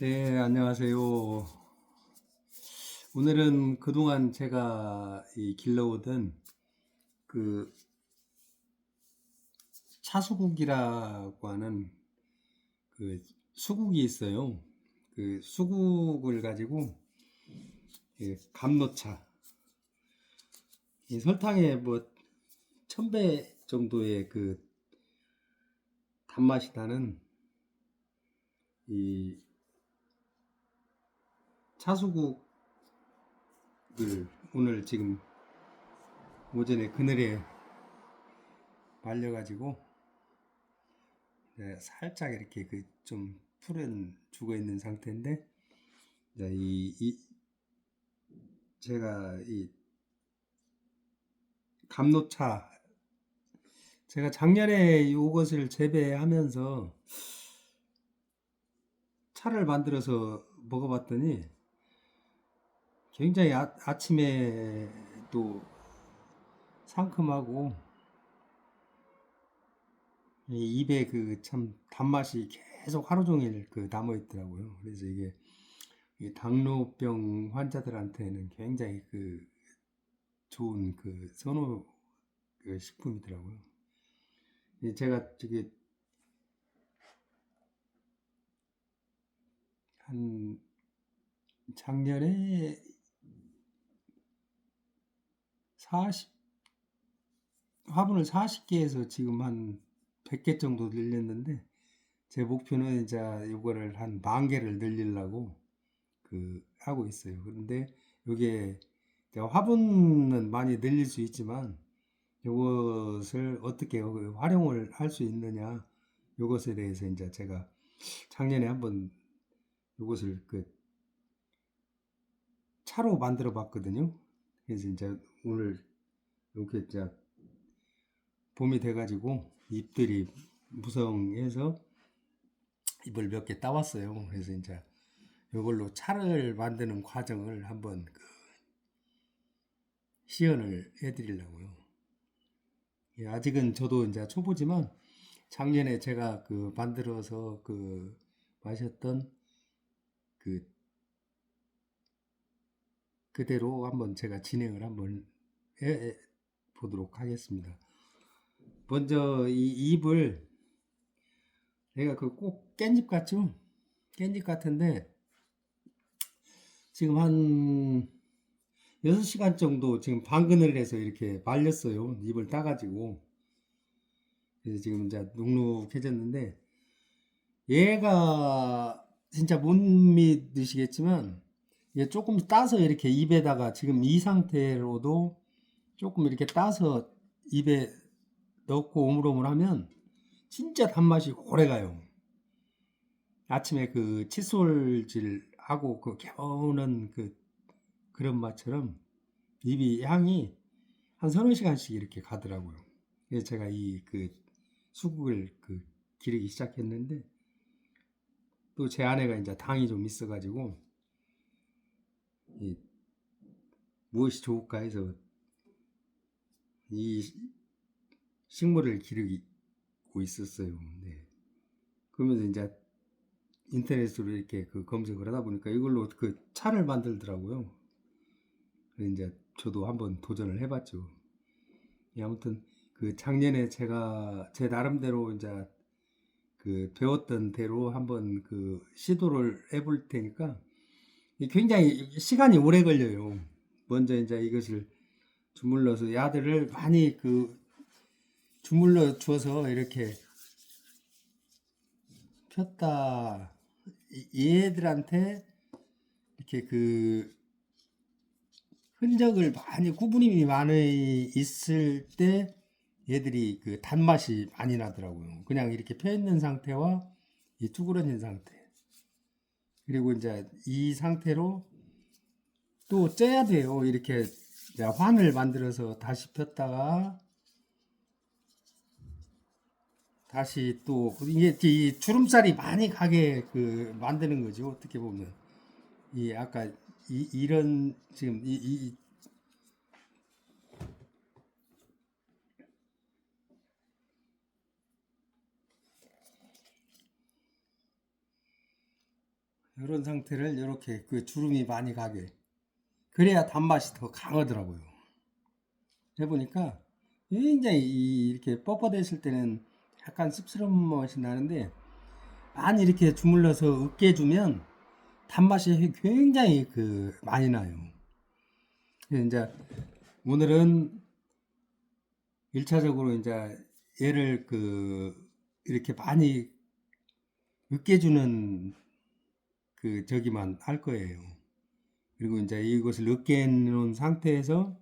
네, 안녕하세요. 오늘은 그동안 제가 이 길러오던 그 차수국이라고 하는 그 수국이 있어요. 그 수국을 가지고 이 감노차. 이 설탕에 뭐 천배 정도의 그 단맛이 나는 이 차수국을 오늘 지금 오전에 그늘에 말려가지고 네, 살짝 이렇게 그 좀 풀은 죽어 있는 상태인데 네, 이, 이 제가 이 감노차 제가 작년에 이것을 재배하면서 차를 만들어서 먹어봤더니 굉장히 아, 아침에 또 상큼하고 이 입에 그 참 단맛이 계속 하루 종일 그 남아 있더라고요. 그래서 이게 이 당뇨병 환자들한테는 굉장히 그 좋은 그 선호 그 식품이더라고요. 이 제가 저기 한 작년에 40 화분을 40개에서 지금 한 100개 정도 늘렸는데 제 목표는 이제 이거를 한 만 개를 늘리려고 그 하고 있어요. 그런데 이게 화분은 많이 늘릴 수 있지만 이것을 어떻게 활용을 할 수 있느냐 이것에 대해서 이제 제가 작년에 한번 이것을 그 차로 만들어 봤거든요. 그래서 이제 오늘 이렇게 이제 봄이 돼가지고 잎들이 무성해서 잎을 몇 개 따왔어요. 그래서 이제 이걸로 차를 만드는 과정을 한번 그 시연을 해드리려고요. 예, 아직은 저도 이제 초보지만 작년에 제가 그 만들어서 그 마셨던 그 그대로 한번 제가 진행을 한번 해 보도록 하겠습니다. 먼저 이 잎을 내가 그 꼭 깻잎 같죠? 깻잎 같은데 지금 한 6시간 정도 지금 방근을 해서 이렇게 말렸어요. 잎을 따가지고. 그래서 지금 이제 눅눅해졌는데 얘가 진짜 못 믿으시겠지만 얘 조금 따서 이렇게 입에다가 지금 이 상태로도 조금 이렇게 따서 입에 넣고 오물오물 하면 진짜 단맛이 오래 가요. 아침에 그 칫솔질 하고 그 개운한 그 그런 맛처럼 입이 향이 한 서너 시간씩 이렇게 가더라고요. 그래서 제가 이 그 수국을 그 기르기 시작했는데 또 제 아내가 이제 당이 좀 있어가지고 이 무엇이 좋을까 해서 이 식물을 기르고 있었어요. 네. 그러면서 이제 인터넷으로 이렇게 그 검색을 하다 보니까 이걸로 그 차를 만들더라고요. 그래서 이제 저도 한번 도전을 해봤죠. 예, 아무튼 그 작년에 제가 제 나름대로 이제 그 배웠던 대로 한번 그 시도를 해볼 테니까 굉장히 시간이 오래 걸려요. 먼저 이제 이것을 주물러서 야들을 많이 그 주물러 줘서 이렇게 폈다 얘들한테 이렇게 그 흔적을 많이 구부림이 많이 있을 때 얘들이 그 단맛이 많이 나더라고요. 그냥 이렇게 펴 있는 상태와 이 쭈그러진 상태. 그리고 이제 이 상태로 또 쪄야 돼요. 이렇게 환을 만들어서 다시 폈다가 다시 또 이게 이 주름살이 많이 가게 그 만드는 거죠. 어떻게 보면 이 아까 이 이런 지금 이, 이 이런 상태를 이렇게 그 주름이 많이 가게 그래야 단맛이 더 강하더라고요. 해보니까 굉장히 이- 이렇게 뻣뻣했을 때는 약간 씁쓸한 맛이 나는데 많이 이렇게 주물러서 으깨주면 단맛이 굉장히 그 많이 나요. 이제 오늘은 1차적으로 이제 얘를 그 이렇게 많이 으깨주는 그 저기만 할 거예요. 그리고 이제 이것을 으깨 놓은 상태에서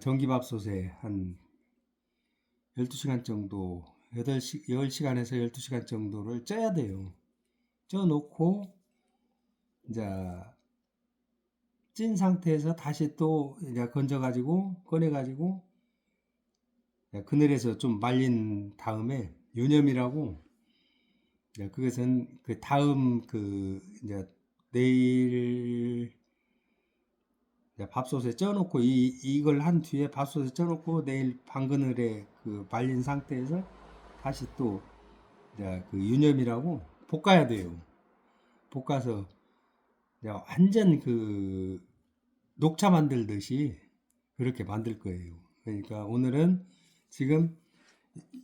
전기밥솥에 한 12시간 정도 8시, 10시간에서 12시간 정도를 쪄야 돼요. 쪄 놓고 이제 찐 상태에서 다시 또 이제 건져 가지고 꺼내 가지고 그늘에서 좀 말린 다음에 유념이라고 이제 그것은 그 다음 그 이제 내일 이제 밥솥에 쪄놓고 이 이걸 한 뒤에 밥솥에 쪄놓고 내일 방그늘에 그 말린 상태에서 다시 또 이제 그 유념이라고 볶아야 돼요. 볶아서 이제 완전 그 녹차 만들듯이 그렇게 만들 거예요. 그러니까 오늘은 지금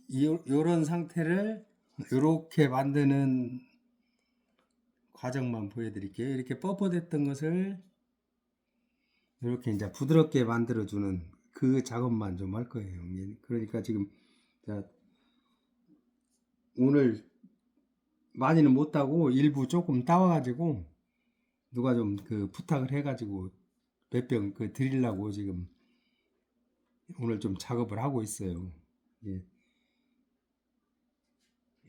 이, 요런 상태를 이렇게 만드는 과정만 보여드릴게요. 이렇게 뻣뻣했던 것을 이렇게 이제 부드럽게 만들어주는 그 작업만 좀 할 거예요. 그러니까 지금 자, 오늘 많이는 못 따고 일부 조금 따와가지고 누가 좀 그 부탁을 해가지고 몇 병 그 드리려고 지금 오늘 좀 작업을 하고 있어요. 예.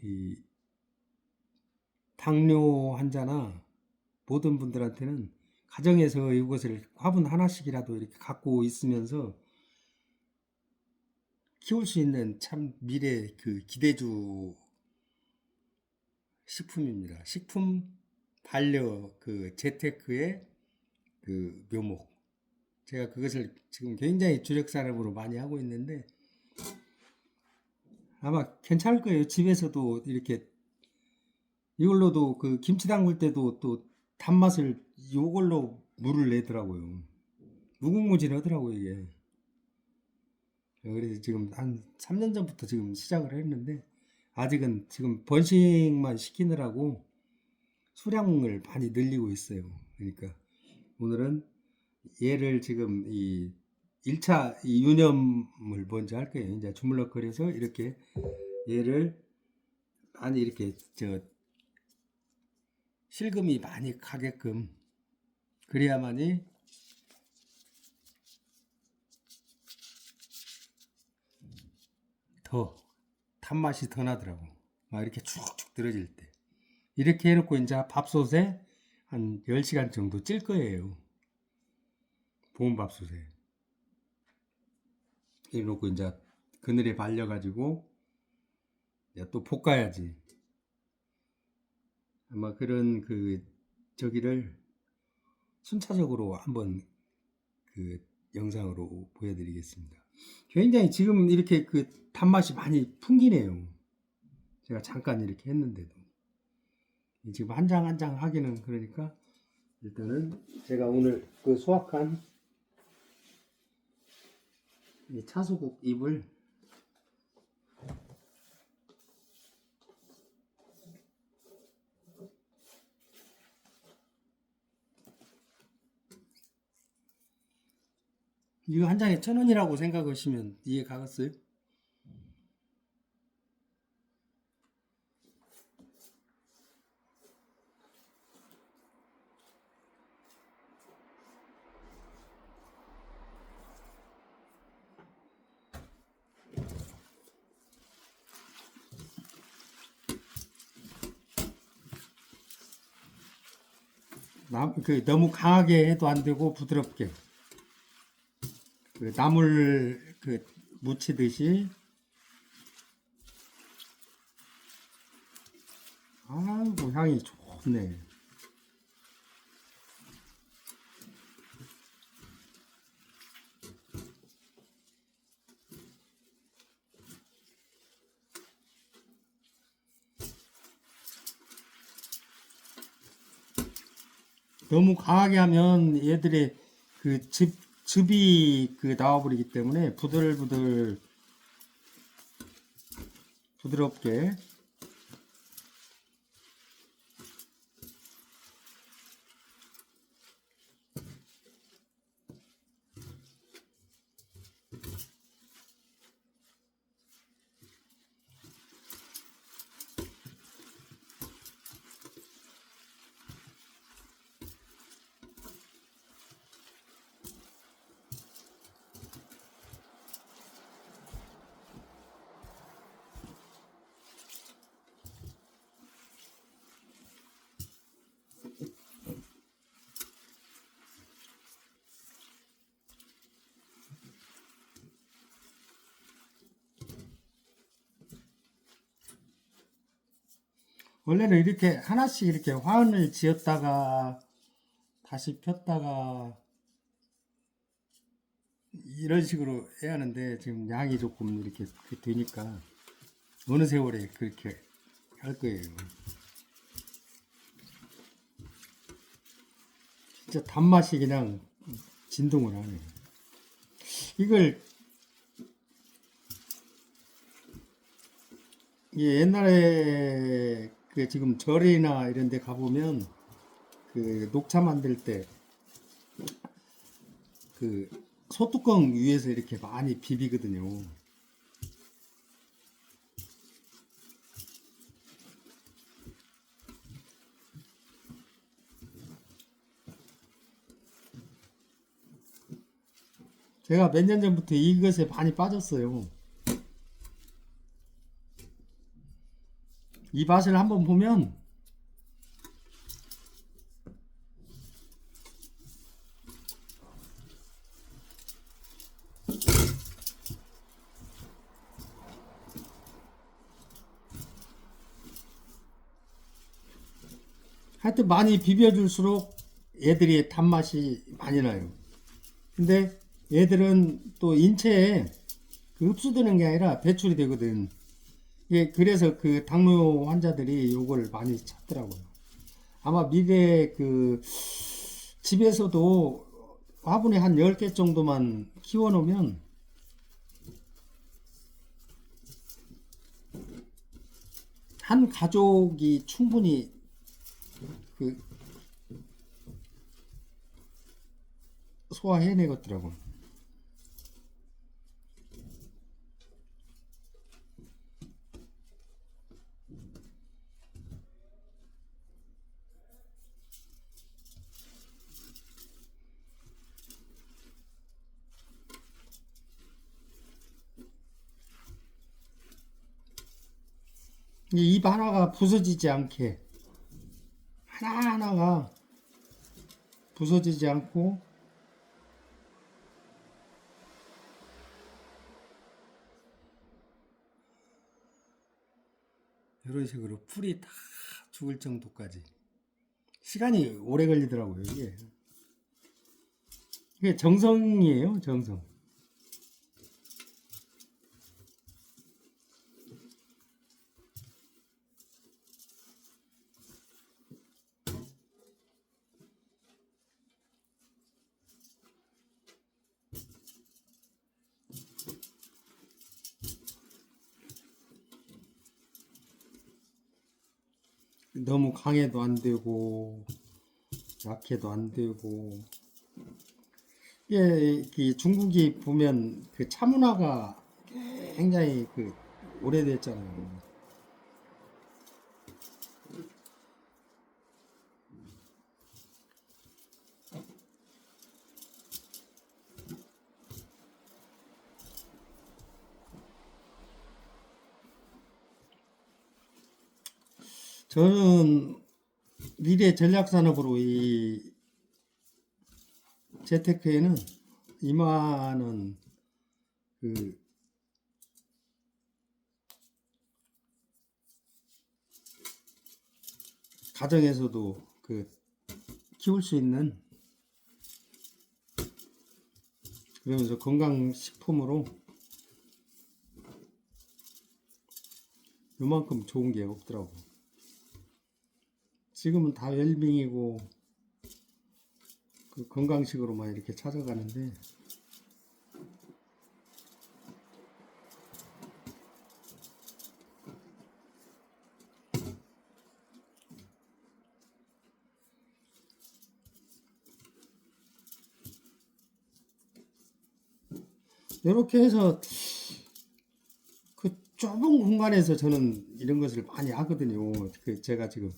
이 당뇨 환자나 모든 분들한테는 가정에서 이것을 화분 하나씩이라도 이렇게 갖고 있으면서 키울 수 있는 참 미래 그 기대주 식품입니다. 식품 반려 그 재테크의 그 묘목. 제가 그것을 지금 굉장히 주력 산업으로 많이 하고 있는데 아마 괜찮을 거예요. 집에서도 이렇게 이걸로도 그 김치 담글 때도 또 단맛을 이걸로 물을 내더라고요. 무궁무진하더라고요, 이게. 그래서 지금 한 3년 전부터 지금 시작을 했는데 아직은 지금 번식만 시키느라고 수량을 많이 늘리고 있어요. 그러니까 오늘은 얘를 지금 이 1차 이 유념을 먼저 할 거예요. 이제 주물럭거려서 이렇게 얘를 많이 이렇게 저 실금이 많이 가게끔 그래야만이 더 단맛이 더 나더라고. 막 이렇게 축축 들어질 때. 이렇게 해놓고 이제 밥솥에 한 10시간 정도 찔 거예요. 보온밥솥에. 이래놓고 이제 그늘에 발려가지고 이제 또 볶아야지. 아마 그런 그 저기를 순차적으로 한번 그 영상으로 보여드리겠습니다. 굉장히 지금 이렇게 그 단맛이 많이 풍기네요. 제가 잠깐 이렇게 했는데도. 지금 한 장 한 장 하기는 그러니까 일단은 제가 오늘 그 수확한 이 차수국 잎을 이거 한 장에 천 원이라고 생각하시면 이해 가겠어요? 그 너무 강하게 해도 안 되고 부드럽게 그 나물 그 무치듯이 아이고 향이 좋네. 너무 강하게 하면 얘들의 그 즙, 즙이 그 나와버리기 때문에 부들부들 부드럽게 원래는 이렇게 하나씩 이렇게 화원을 지었다가 다시 폈다가 이런 식으로 해야 하는데 지금 양이 조금 이렇게 되니까 어느 세월에 그렇게 할 거예요. 진짜 단맛이 그냥 진동을 하네. 이걸 예, 옛날에 그 지금 절이나 이런 데 가보면 그 녹차 만들 때 그 소뚜껑 위에서 이렇게 많이 비비거든요. 제가 몇 년 전부터 이것에 많이 빠졌어요. 이 맛을 한번 보면 하여튼 많이 비벼줄수록 얘들이 단맛이 많이 나요. 근데 얘들은 또 인체에 그 흡수되는 게 아니라 배출이 되거든. 예, 그래서 그 당뇨 환자들이 요걸 많이 찾더라고요. 아마 미래 그 집에서도 화분에 한 10개 정도만 키워 놓으면 한 가족이 충분히 그 소화해내겠더라고요. 이입 하나가 부서지지 않게 하나하나가 부서지지 않고 이런 식으로 풀이 다 죽을 정도까지 시간이 오래 걸리더라고요 이게. 이게 정성이에요 정성 너무 강해도 안 되고 약해도 안 되고 그 중국이 보면 그 차문화가 굉장히 그 오래됐잖아요. 저는 미래 전략 산업으로 이 재테크에는 임하는 그 가정에서도 그 키울 수 있는 그러면서 건강식품으로 요만큼 좋은 게 없더라고. 지금은 다 웰빙이고 그 건강식으로만 이렇게 찾아가는데 이렇게 해서 그 좁은 공간에서 저는 이런 것을 많이 하거든요. 그 제가 지금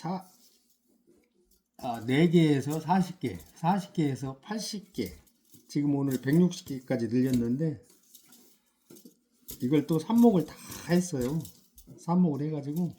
사, 아, 4개에서 40개, 40개에서 80개, 지금 오늘 160개까지 늘렸는데, 이걸 또 삽목을 다 했어요. 삽목을 해가지고,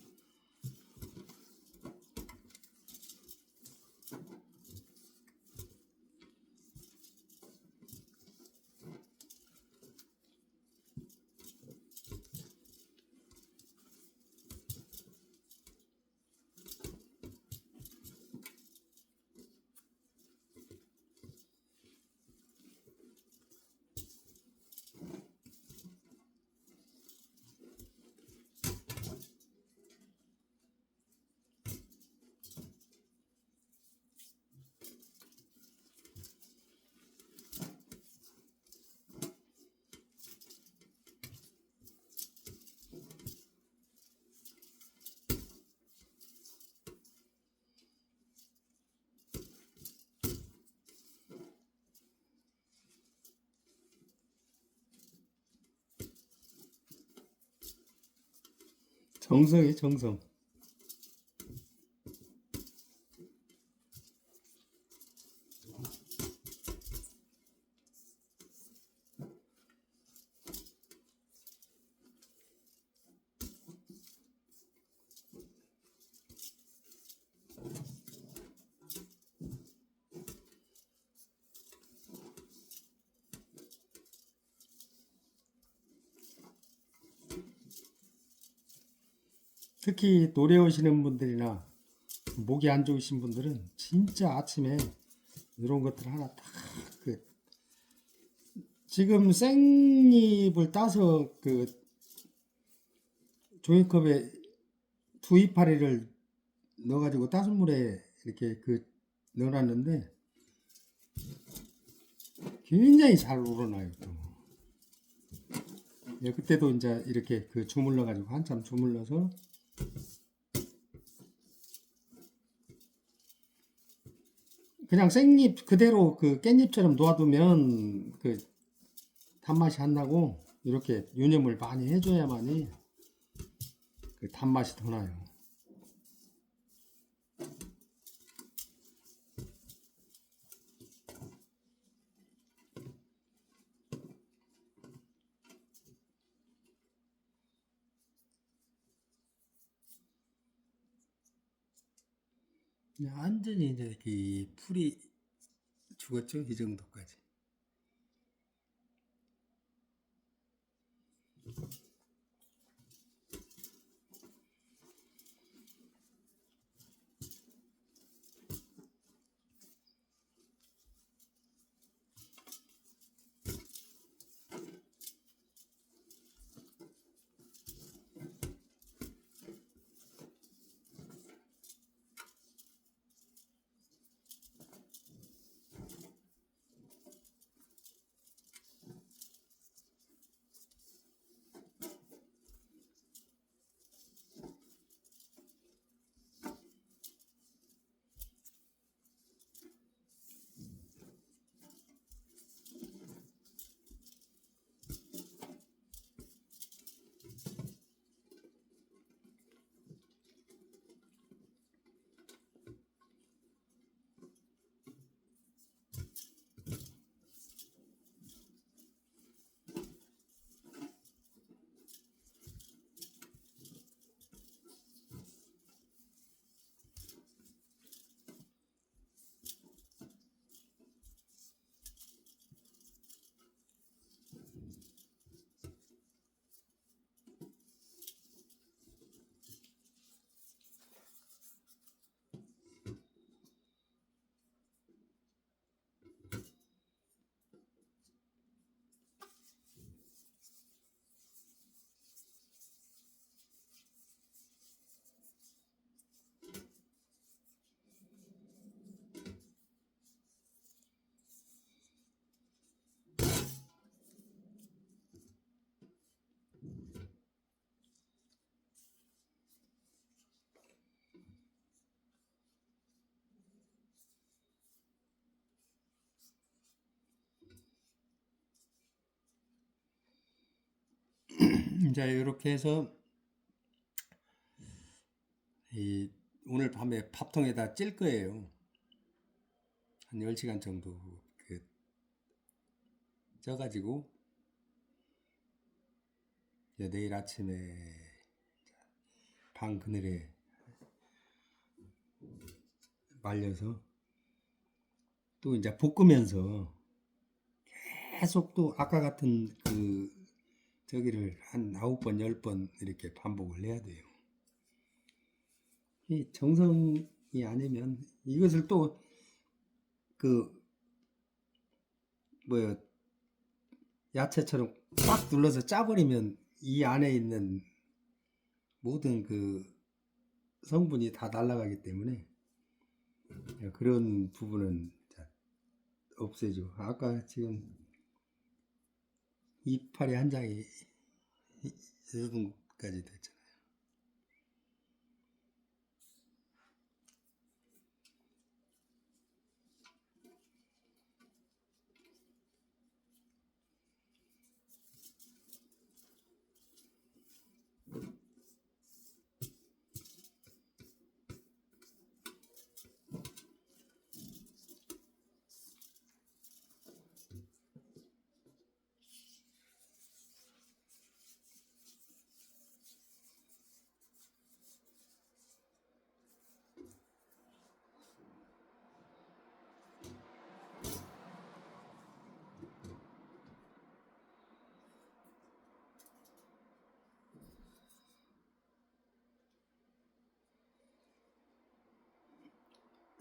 정성이 정성. 특히 노래 오시는 분들이나 목이 안 좋으신 분들은 진짜 아침에 이런 것들 하나 딱 그 지금 생잎을 따서 그 종이컵에 두 이파리를 넣어가지고 따순 물에 이렇게 그 넣어놨는데 굉장히 잘 우러나요 또. 예, 그때도 이제 이렇게 그 주물러 가지고 한참 주물러서 그냥 생잎 그대로 그 깻잎처럼 놓아두면 그 단맛이 안 나고 이렇게 유념을 많이 해줘야만이 그 단맛이 더 나요. 완전히 이제 이 풀이 죽었죠 이 정도까지. 자, 이렇게 해서 이 오늘 밤에 밥통에다 찔 거예요. 한 10시간 정도 그 쪄 가지고 이제 내일 아침에 방 그늘에 말려서 또 이제 볶으면서 계속 또 아까 같은 그 저기를 한 아홉 번, 열 번 이렇게 반복을 해야 돼요. 이 정성이 아니면 이것을 또 그 뭐야 야채처럼 꽉 눌러서 짜버리면 이 안에 있는 모든 그 성분이 다 날아가기 때문에 그런 부분은 자, 없애죠. 아까 지금 이파리 한 장이 여러분까지 됐잖아요.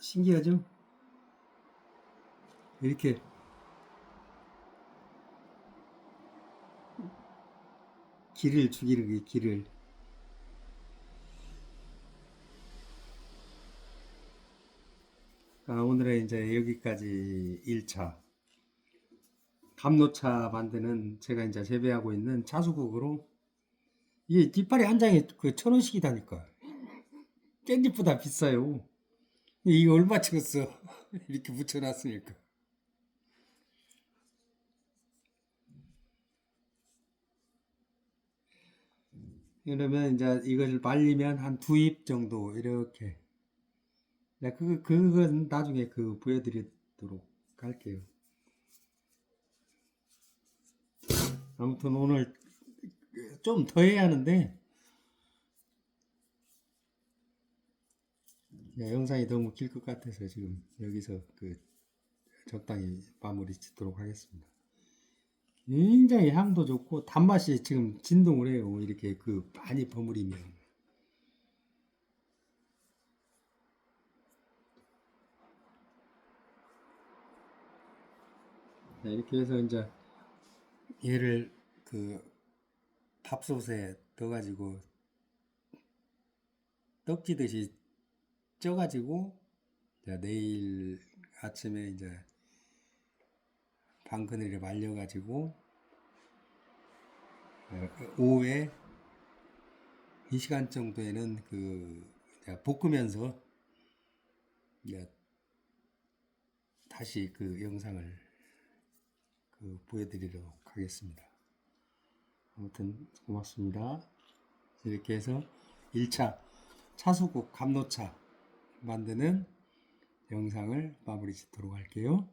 신기하죠? 이렇게. 길을 죽이는 길을. 아, 오늘은 이제 여기까지 1차. 감노차 만드는 제가 이제 재배하고 있는 차수국으로 이게 뒷발이 한 장에 그 천 원씩이다니까. 깻잎보다 비싸요 이거 얼마 찍었어? 이렇게 붙여놨으니까. 그러면 이제 이걸 말리면 한 두 입 정도 이렇게. 네, 그, 그건 나중에 그 보여드리도록 할게요. 아무튼 오늘 좀 더 해야 하는데, 야, 영상이 너무 길 것 같아서 지금 여기서 그 적당히 마무리 짓도록 하겠습니다. 굉장히 향도 좋고 단맛이 지금 진동을 해요. 이렇게 그 많이 버무리면. 네, 이렇게 해서 이제 얘를 그 밥솥에 넣어가지고 떡지듯이 쪄가지고 내일 아침에 이제 방그늘에 말려가지고 어, 오후에 이 시간 정도에는 그 볶으면서 다시 그 영상을 그 보여드리도록 하겠습니다. 아무튼 고맙습니다. 이렇게 해서 1차 차수국 감노차 만드는 영상을 마무리 짓도록 할게요.